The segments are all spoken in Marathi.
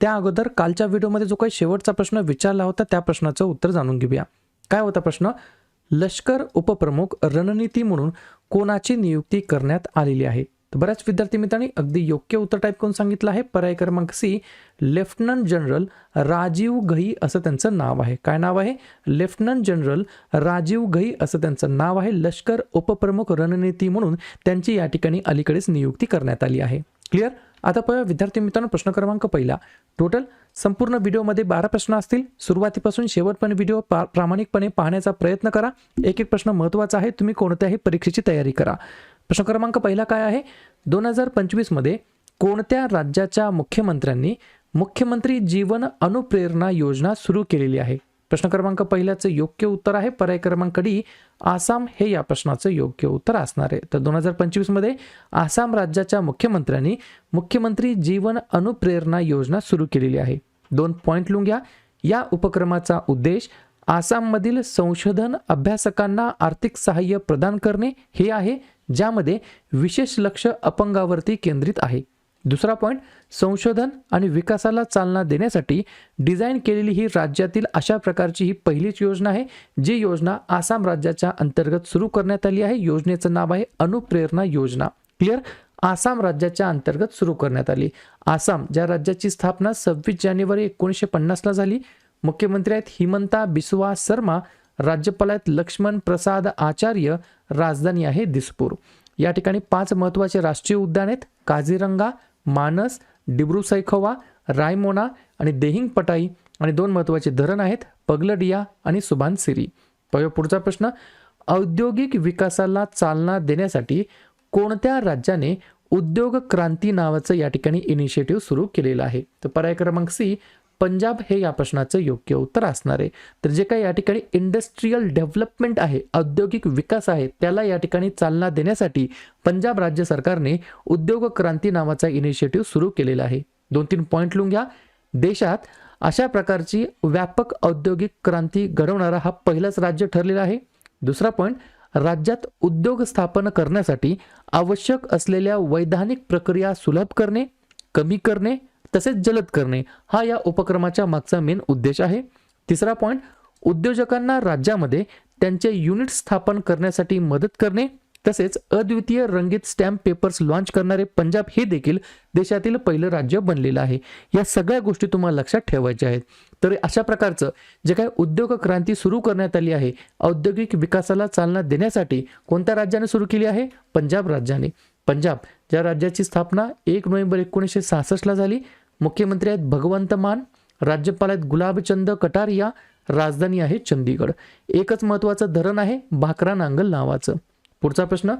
त्या अगोदर कालच्या व्हिडिओमध्ये जो काही शेवटचा प्रश्न विचारला होता त्या प्रश्नाचं उत्तर जाणून घेऊया. काय होता प्रश्न? लष्कर उपप्रमुख रणनीती म्हणून कोणाची नियुक्ती करण्यात आलेली आहे? तर बऱ्याच विद्यार्थी मित्रांनी अगदी योग्य उत्तर टाईप करून सांगितलं आहे. पर्याय क्रमांक C lieutenant general Rajiv Ghai असं त्यांचं नाव आहे. काय नाव आहे? लेफ्टनंट जनरल राजीव घई असं त्यांचं नाव आहे. लष्कर उपप्रमुख रणनीती म्हणून त्यांची या ठिकाणी अलीकडेच नियुक्ती करण्यात आली आहे. क्लिअर आता पहा विद्यार्थी मित्रांनो प्रश्न क्रमांक पहिला. टोटल संपूर्ण व्हिडिओमध्ये बारा प्रश्न असतील. सुरुवातीपासून शेवटपर्यंत व्हिडिओ पा प्रामाणिकपणे पाहण्याचा प्रयत्न करा. एक एक प्रश्न महत्त्वाचा आहे तुम्ही कोणत्याही परीक्षेची तयारी करा. प्रश्न क्रमांक पहिला काय आहे? दोन हजार पंचवीसमध्ये कोणत्या राज्याच्या मुख्यमंत्र्यांनी मुख्यमंत्री जीवन अनुप्रेरणा योजना सुरू केलेली आहे? प्रश्न क्रमांक पहिल्याचं योग्य उत्तर आहे. पर्याय क्रमांक डी आसाम हे या प्रश्नाचं योग्य उत्तर असणार आहे. तर दोन हजार पंचवीसमध्ये आसाम राज्याच्या मुख्यमंत्र्यांनी मुख्यमंत्री जीवन अनुप्रेरणा योजना सुरू केलेली आहे. दोन पॉईंट लिहून घ्या. या उपक्रमाचा उद्देश आसाममधील संशोधन अभ्यासकांना आर्थिक सहाय्य प्रदान करणे हे आहे ज्यामध्ये विशेष लक्ष अपंगावरती केंद्रित आहे. दुसरा पॉईंट संशोधन आणि विकासाला चालना देण्यासाठी डिझाईन केलेली ही राज्यातील अशा प्रकारची ही पहिलीच योजना आहे जी योजना आसाम राज्याच्या अंतर्गत सुरू करण्यात आली आहे. योजनेचं नाव आहे अनुप्रेरणा योजना. क्लिअर आसाम राज्याच्या अंतर्गत सुरू करण्यात आली. आसाम ज्या राज्याची स्थापना सव्वीस जानेवारी एकोणीसशे पन्नासला झाली मुख्यमंत्री आहेत हिमंता बिस्वा शर्मा राज्यपाल आहेत लक्ष्मण प्रसाद आचार्य राजधानी आहे दिसपूर. या ठिकाणी पाच महत्त्वाचे राष्ट्रीय उद्यान आहेत काझीरंगा मानस डिब्रू सैखोवा रायमोना आणि देहिंग पटाई आणि दोन महत्त्वाचे धरण आहेत पगलडिया आणि सुबानसिरी पहा पुढचा प्रश्न औद्योगिक विकासाला चालना देण्यासाठी कोणत्या राज्याने उद्योग क्रांती नावाचं या ठिकाणी इनिशिएटिव्ह सुरू केलेलं आहे? तर पर्याय क्रमांक सी पंजाब हे या प्रश्नाचं योग्य उत्तर असणार आहे. तर जे काही या ठिकाणी इंडस्ट्रीयल डेव्हलपमेंट आहे औद्योगिक विकास आहे त्याला या ठिकाणी चालना देण्यासाठी पंजाब राज्य सरकारने उद्योग क्रांती नावाचा इनिशिएटिव्ह सुरू केलेला आहे. दोन तीन पॉईंट लिहून घ्या. देशात अशा प्रकारची व्यापक औद्योगिक क्रांती घडवणारा हा पहिलाच राज्य ठरलेला आहे. दुसरा पॉईंट राज्यात उद्योग स्थापन करण्यासाठी आवश्यक असलेल्या वैधानिक प्रक्रिया सुलभ करणे कमी करणे तसेच जलद करणे हा या उपक्रमाच्या मागचा मेन उद्देश आहे. तिसरा पॉईंट उद्योजकांना राज्यामध्ये त्यांचे युनिट स्थापन करण्यासाठी मदत करणे तसेच अद्वितीय रंगीत स्टॅम्प पेपर्स लॉन्च करणारे पंजाब हे देखील देशातील पहिलं राज्य बनलेलं आहे. या सगळ्या गोष्टी तुम्हाला लक्षात ठेवायच्या आहेत. तर अशा प्रकारचं जे काही उद्योग क्रांती सुरू करण्यात आली आहे औद्योगिक विकासाला चालना देण्यासाठी कोणत्या राज्याने सुरू केली आहे? पंजाब राज्याने. पंजाब ज्या राज्याची स्थापना एक नोव्हेंबर एकोणीसशे सहासष्टला झाली मुख्यमंत्री आहेत भगवंत मान राज्यपाल आहेत गुलाबचंद कटारिया राजधानी आहे चंदीगड एकच महत्त्वाचं धरण आहे भाकरा नांगल नावाचं. पुढचा प्रश्न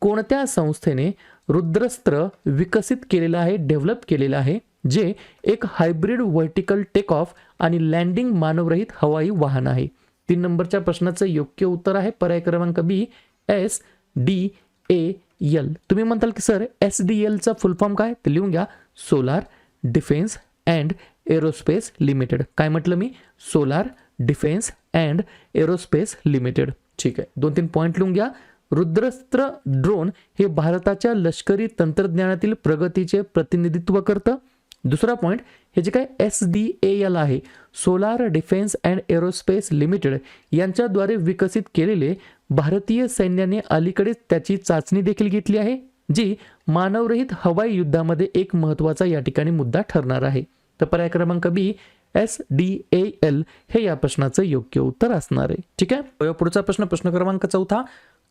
कोणत्या संस्थेने रुद्रस्त्र विकसित केलेलं आहे डेव्हलप केलेलं आहे जे एक हायब्रिड व्हर्टिकल टेक ऑफ आणि लँडिंग मानवरहित हवाई वाहन आहे? तीन नंबरच्या प्रश्नाचं योग्य उत्तर आहे पर्याय क्रमांक B S D A L. तुम्ही म्हणताल की सर एस डी एलचा फुल फॉर्म काय? ते लिहून घ्या. Solar defence and aerospace limited. काय म्हटलं मी? Solar defence and aerospace limited. ठीक आहे. दोन तीन पॉईंट लिहून घ्या. रुद्रस्त्र ड्रोन हे भारताच्या लष्करी तंत्रज्ञानातील प्रगतीचे प्रतिनिधित्व करतं. दुसरा पॉईंट हे जे काय एस डी ए एल आहे solar defence and aerospace limited यांच्याद्वारे विकसित केलेले भारतीय सैन्याने अलीकडेच त्याची चाचणी देखील घेतली आहे. जी मानवरहित हवाई युद्धामध्ये एक महत्त्वाचा या ठिकाणी मुद्दा ठरणार आहे. तर पर्याय क्रमांक B S D A L हे या प्रश्नाचं योग्य उत्तर असणार आहे. ठीक आहे? पुढचा प्रश्न प्रश्न क्रमांक चौथा.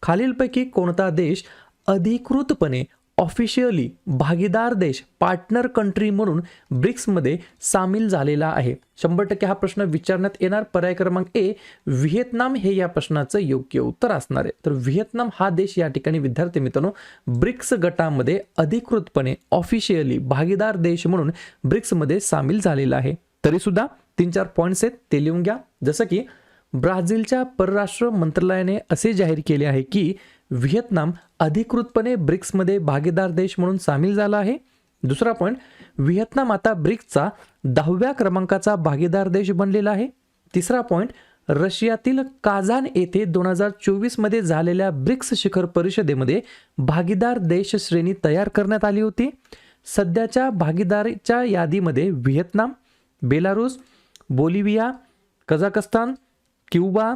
खालीलपैकी कोणता देश अधिकृतपणे ऑफिशियली भागीदार देश पार्टनर कंट्री म्हणून ब्रिक्समध्ये सामील झालेला आहे. शंभर टक्के हा प्रश्न विचारण्यात येणार. पर्याय क्रमांक ए व्हिएतनाम हे या प्रश्नाचं योग्य उत्तर असणार आहे. तर व्हिएतनाम हा देश या ठिकाणी विद्यार्थी मित्रांनो ब्रिक्स गटामध्ये अधिकृतपणे ऑफिशियली भागीदार देश म्हणून ब्रिक्समध्ये सामील झालेला आहे. तरीसुद्धा तीन चार पॉईंट्स आहेत ते लिहून घ्या. जसं की ब्राझीलच्या परराष्ट्र मंत्रालयाने असे जाहीर केले आहे की व्हिएतनाम अधिकृतपणे ब्रिक्समध्ये भागीदार देश म्हणून सामील झाला आहे. दुसरा पॉईंट व्हिएतनाम आता ब्रिक्सचा दहाव्या क्रमांकाचा भागीदार देश बनलेला आहे. तिसरा पॉईंट रशियातील काझान येथे दोन हजार चोवीसमध्ये झालेल्या ब्रिक्स शिखर परिषदेमध्ये भागीदार देश श्रेणी तयार करण्यात आली होती. सध्याच्या भागीदारीच्या यादीमध्ये Vietnam Belarus Bolivia Kazakhstan Cuba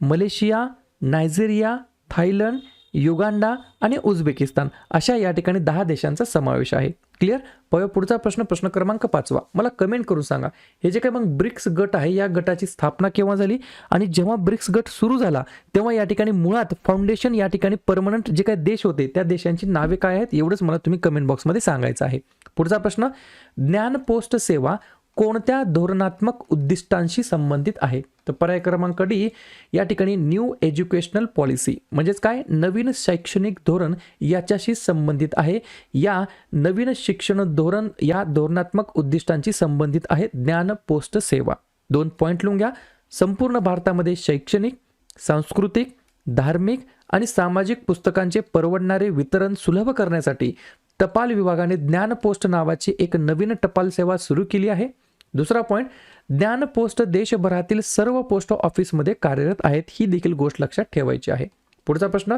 Malaysia Nigeria Thailand Uganda आणि उझबेकिस्तान अशा या ठिकाणी दहा देशांचा समावेश आहे. क्लिअर पय पुढचा प्रश्न प्रश्न क्रमांक पाचवा. मला कमेंट करून सांगा. हे जे काही मग ब्रिक्स गट आहे या गटाची स्थापना केव्हा झाली? आणि जेव्हा ब्रिक्स गट सुरू झाला तेव्हा या ठिकाणी मुळात फाउंडेशन या ठिकाणी परमनंट जे काही देश होते त्या देशांची नावे काय आहेत? एवढंच मला तुम्ही कमेंट बॉक्समध्ये सांगायचं आहे. पुढचा प्रश्न ज्ञान पोस्ट सेवा कोणत्या धोरणात्मक उद्दिष्टांशी संबंधित आहे? तर पर्याय क्रमांक डी या ठिकाणी न्यू एज्युकेशनल पॉलिसी म्हणजेच काय? नवीन शैक्षणिक धोरण याच्याशी संबंधित आहे. या नवीन शिक्षण धोरण या धोरणात्मक उद्दिष्टांशी संबंधित आहे. ज्ञान पोस्ट सेवा. दोन पॉईंट लिहून घ्या. संपूर्ण भारतामध्ये शैक्षणिक सांस्कृतिक धार्मिक आणि सामाजिक पुस्तकांचे परवडणारे वितरण सुलभ करण्यासाठी टपाल विभागाने ज्ञान पोस्ट नावाची एक नवीन टपाल सेवा सुरू केली आहे. दुसरा पॉईंट ज्ञान पोस्ट देशभरातील सर्व पोस्ट ऑफिसमध्ये कार्यरत आहेत ही देखील गोष्ट लक्षात ठेवायची आहे. पुढचा प्रश्न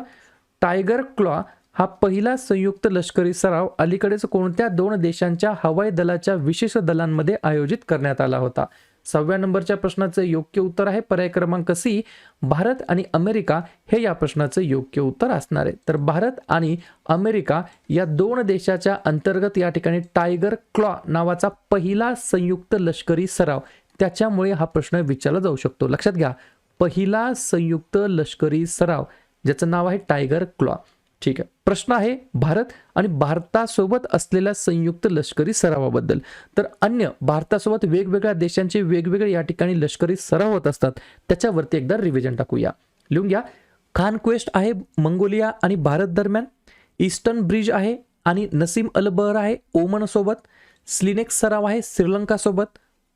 टायगर क्लॉ हा पहिला संयुक्त लष्करी सराव अलीकडेच कोणत्या दोन देशांच्या हवाई दलाच्या विशेष दलांमध्ये आयोजित करण्यात आला होता? सहाव्या नंबरच्या प्रश्नाचं योग्य उत्तर आहे. पर्याय क्रमांक सी भारत आणि अमेरिका हे या प्रश्नाचं योग्य उत्तर असणार आहे. तर भारत आणि अमेरिका या दोन देशाच्या अंतर्गत या ठिकाणी टायगर क्लॉ नावाचा पहिला संयुक्त लष्करी सराव त्याच्यामुळे हा प्रश्न विचारला जाऊ शकतो. लक्षात घ्या पहिला संयुक्त लष्करी सराव ज्याचं नाव आहे टायगर क्लॉ. ठीक आहे. प्रश्न आहे भारत आणि भारतासोबत असलेल्या संयुक्त लष्करी सरावाबद्दल. तर अन्य भारतासोबत वेगवेगळ्या देशांचे वेगवेगळे या ठिकाणी लष्करी सराव होत असतात. त्याच्यावरती एकदा रिव्हिजन टाकूया. लिहून घ्या. खान क्वेस्ट आहे मंगोलिया आणि भारत दरम्यान. ईस्टर्न ब्रिज आहे आणि नसीम अल बहर आहे ओमन सोबत स्लिनेक्स सराव आहे श्रीलंकासोबत.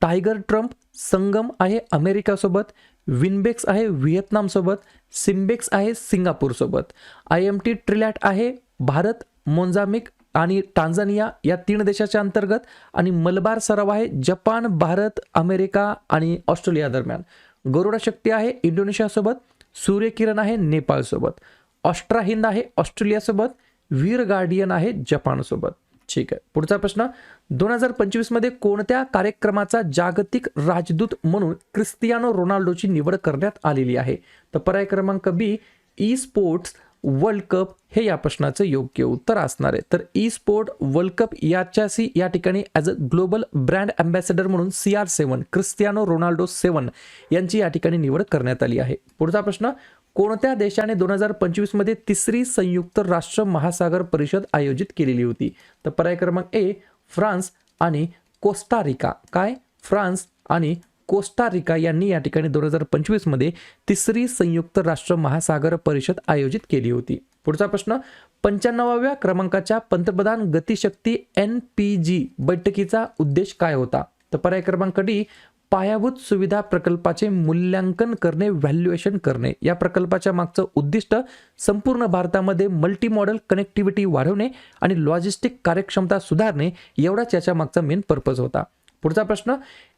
टायगर ट्रम्प संगम आहे अमेरिकासोबत. विनबेक्स आहे व्हिएतनामसोबत सिम्बेक्स आहे सिंगापूरसोबत. आय एम टी ट्रिलॅट आहे भारत मोंजामिक आणि टांझानिया या तीन देशाच्या अंतर्गत आणि मलबार सराव आहे जपान भारत अमेरिका आणि ऑस्ट्रेलिया दरम्यान. गरुडा शक्ती आहे इंडोनेशियासोबत सूर्यकिरण आहे नेपाळसोबत. ऑस्ट्रा हिंद आहे ऑस्ट्रेलियासोबत वीर गार्डियन आहे जपानसोबत. ठीक आहे. पुढचा प्रश्न दोन हजार पंचवीसमध्ये कोणत्या कार्यक्रमाचा जागतिक राजदूत म्हणून क्रिस्तियानो रोनाल्डोची निवड करण्यात आलेली आहे? तर पर्याय क्रमांक B esports world cup हे या प्रश्नाचं योग्य उत्तर असणार आहे. तर ई स्पोर्ट वर्ल्ड कप याच्याशी या ठिकाणी as a global brand ambassador म्हणून C R seven Cristiano Ronaldo seven यांची या ठिकाणी निवड करण्यात आली आहे. पुढचा प्रश्न कोणत्या देशाने दोन हजार पंचवीसमध्ये तिसरी संयुक्त राष्ट्र महासागर परिषद आयोजित केलेली होती? तर पर्याय क्रमांक ए फ्रान्स आणि कोस्टारिका काय? फ्रान्स आणि कोस्टारिका यांनी या ठिकाणी दोन हजार पंचवीसमध्ये तिसरी संयुक्त राष्ट्र महासागर परिषद आयोजित केली होती. पुढचा प्रश्न पंच्याण्णवाव्या क्रमांकाच्या पंतप्रधान गतिशक्ती एन पी जी बैठकीचा उद्देश काय होता? तर पर्याय क्रमांक डी पायाभूत सुविधा प्रकल्पाचे मूल्यांकन करणे व्हॅल्युएशन करणे. या प्रकल्पाच्या मागचं उद्दिष्ट संपूर्ण भारतामध्ये मल्टी मॉडेल कनेक्टिव्हिटी वाढवणे आणि लॉजिस्टिक कार्यक्षमता सुधारणे एवढाच याच्या मागचा मेन पर्पज होता. पुढचा प्रश्न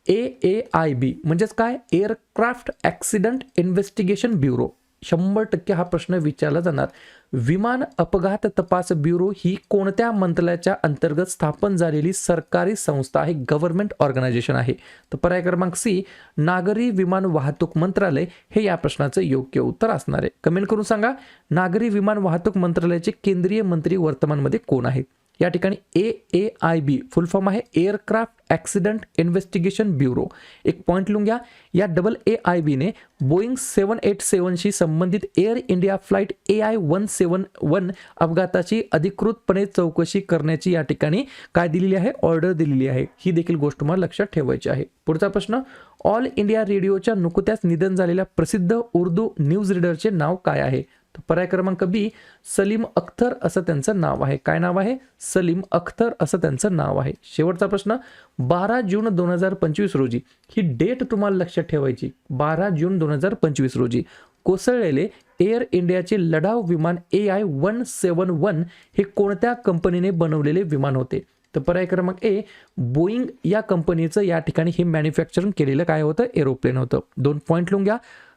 ए ए आय बी म्हणजेच काय? एअरक्राफ्ट ॲक्सिडंट इन्व्हेस्टिगेशन ब्युरो शंभर टक्के हा प्रश्न विचारला जाणार. विमान अपघात तपास ब्युरो ही कोणत्या मंत्रालयाच्या अंतर्गत स्थापन झालेली सरकारी संस्था आहे? गव्हर्नमेंट ऑर्गनायझेशन आहे. तर पर्याय क्रमांक सी नागरी विमान वाहतूक मंत्रालय हे या प्रश्नाचं योग्य उत्तर असणार आहे. कमेंट करून सांगा नागरी विमान वाहतूक मंत्रालयाचे केंद्रीय मंत्री वर्तमानमध्ये कोण आहेत? या ठिकाणी A A I B full form आहे. एअरक्राफ्ट ॲक्सिडंट इन्व्हेस्टिगेशन ब्युरो एक पॉईंट लिहून घ्या. या डबल ए आय बीने बोईंग सेवन एट सेवनशी संबंधित Air India flight A I one seven one अपघाताची अधिकृतपणे चौकशी करण्याची या ठिकाणी काय दिलेली आहे? ऑर्डर दिलेली आहे. ही देखील गोष्ट मला लक्षात ठेवायची आहे. पुढचा प्रश्न ऑल इंडिया रेडिओच्या नुकत्याच निधन झालेल्या प्रसिद्ध उर्दू न्यूज रीडरचे नाव काय आहे? तर पर्याय क्रमांक बी सलीम अख्तर असं त्यांचं नाव आहे. काय नाव आहे? सलीम अख्तर असं त्यांचं नाव आहे. शेवटचा प्रश्न बारा जून दोन हजार पंचवीस रोजी ही डेट तुम्हाला लक्षात ठेवायची. बारा जून दोन हजार पंचवीस रोजी कोसळलेले एअर इंडियाचे लढाऊ विमान A I one seven one हे कोणत्या कंपनीने बनवलेले विमान होते? तर पर्याय क्रमांक ए बोईंग या कंपनीचं या ठिकाणी हे मॅन्युफॅक्चरिंग केलेलं काय होतं? एरोप्लेन होतं. दोन पॉईंट लिहून घ्या.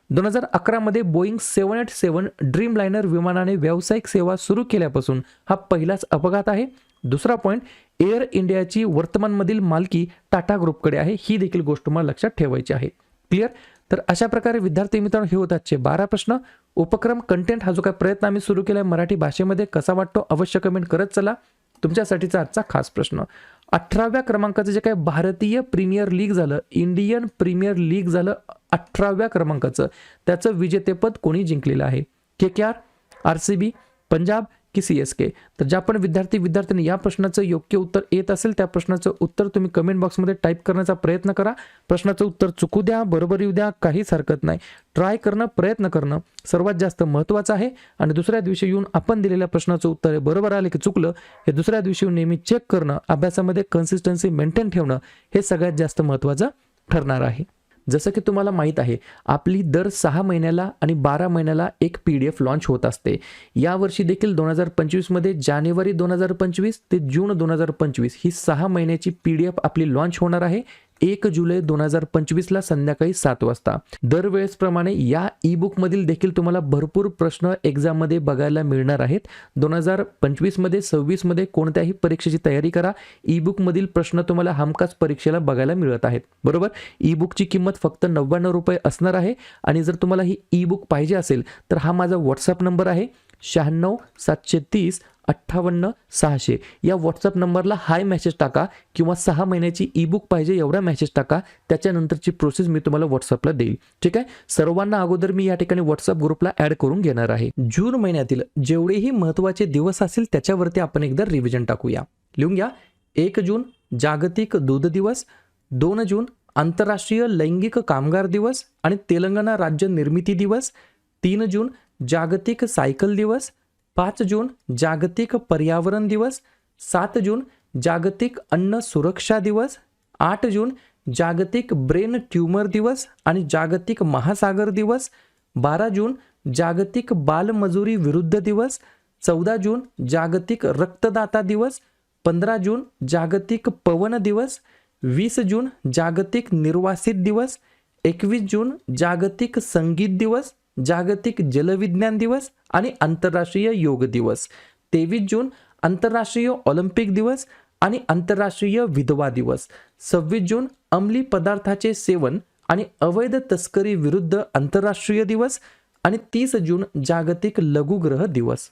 दोन हजार अकरामध्ये Boeing seven eight seven dreamliner विमानाने व्यावसायिक सेवा सुरू केल्यापासून हा पहिलाच अपघात आहे. दुसरा पॉईंट एअर इंडियाची वर्तमानमधील मालकी टाटा ग्रुपकडे आहे. ही देखील गोष्ट मला लक्षात ठेवायची आहे. क्लिअर तर अशा प्रकारे विद्यार्थी मित्रांनो हे होत आजचे बारा प्रश्न. उपक्रम कंटेंट हा जो काय प्रयत्न आम्ही सुरू केला मराठी भाषेमध्ये कसा वाटतो अवश्य कमेंट करत चला. तुमच्यासाठीचा आजचा खास प्रश्न. अठराव्या क्रमांकाचं जे काय भारतीय प्रीमियर लीग झालं इंडियन प्रीमियर लीग झालं अठराव्या क्रमांकाचं त्याचं विजेतेपद कोणी जिंकलेलं आहे? K K R R C B Punjab की सी एस के? तर ज्या पण विद्यार्थी विद्यार्थ्यांनी या प्रश्नाचं योग्य उत्तर येत असेल त्या प्रश्नाचं उत्तर तुम्ही कमेंट बॉक्समध्ये टाईप करण्याचा प्रयत्न करा. प्रश्नाचं उत्तर चुकू द्या बरोबर येऊ द्या काहीच हरकत नाही. ट्राय करणं प्रयत्न करणं सर्वात जास्त महत्त्वाचं आहे. आणि दुसऱ्या दिवशी येऊन आपण दिलेल्या प्रश्नाचं उत्तर हे बरोबर आले की चुकलं हे दुसऱ्या दिवशी येऊन नेहमी चेक करणं अभ्यासामध्ये कन्सिस्टन्सी मेंटेन ठेवणं हे सगळ्यात जास्त महत्त्वाचं ठरणार आहे. जसं की तुम्हाला माहीत आहे आपली दर सहा महिन्याला आणि बारा महिन्याला एक पी डी एफ लॉन्च होत असते. यावर्षी देखील दोन हजार पंचवीसमध्ये जानेवारी दोन हजार पंचवीस ते जून दोन हजार पंचवीस ही सहा महिन्याची पी डी एफ आपली लॉन्च होणार आहे. एक जुलै दोन हजार पंचवीसला संध्याकाळी सात वाजता. दरवेळेसप्रमाणे या ई बुकमधील देखील तुम्हाला भरपूर प्रश्न एक्झाममध्ये बघायला मिळणार आहेत. दोन हजार पंचवीसमध्ये सव्वीसमध्ये कोणत्याही परीक्षेची तयारी करा. ई बुकमधील प्रश्न तुम्हाला हमखास परीक्षेला बघायला मिळत आहेत. बरोबर? ई बुकची किंमत फक्त नव्याण्णव रुपये असणार आहे. आणि जर तुम्हाला ही ई बुक पाहिजे असेल तर हा माझा व्हॉट्सअप नंबर आहे. शहाण्णव सातशे तीस अठ्ठावन्न सहाशे. या व्हॉट्सअप नंबरला हाय मेसेज टाका किंवा सहा महिन्याची ई बुक पाहिजे एवढा मेसेज टाका. त्याच्यानंतरची प्रोसेस मी तुम्हाला व्हॉट्सअपला देईल. ठीक आहे? सर्वांना अगोदर मी या ठिकाणी व्हॉट्सअप ग्रुपला ॲड करून घेणार आहे. जून महिन्यातील जेवढेही महत्त्वाचे दिवस असतील त्याच्यावरती आपण एकदा रिव्हिजन टाकूया. लिहून घ्या. एक जून जागतिक दूध दिवस. दोन जून आंतरराष्ट्रीय लैंगिक कामगार दिवस आणि तेलंगणा राज्य निर्मिती दिवस. तीन जून जागतिक सायकल दिवस पाच जून जागतिक पर्यावरण दिवस सात जून जागतिक अन्न सुरक्षा दिवस आठ जून जागतिक ब्रेन ट्यूमर दिवस आणि जागतिक महासागर दिवस बारा जून जागतिक बालमजुरी विरुद्ध दिवस चौदा जून जागतिक रक्तदाता दिवस पंधरा जून जागतिक पवन दिवस वीस जून जागतिक निर्वासित दिवस एकवीस जून जागतिक संगीत दिवस जागतिक जलविज्ञान दिवस आणि आंतरराष्ट्रीय योग दिवस. तेवीस जून आंतरराष्ट्रीय ऑलिम्पिक दिवस आणि आंतरराष्ट्रीय विधवा दिवस. सव्वीस जून अंमली पदार्थाचे सेवन आणि अवैध तस्करी विरुद्ध आंतरराष्ट्रीय दिवस आणि तीस जून जागतिक लघुग्रह दिवस.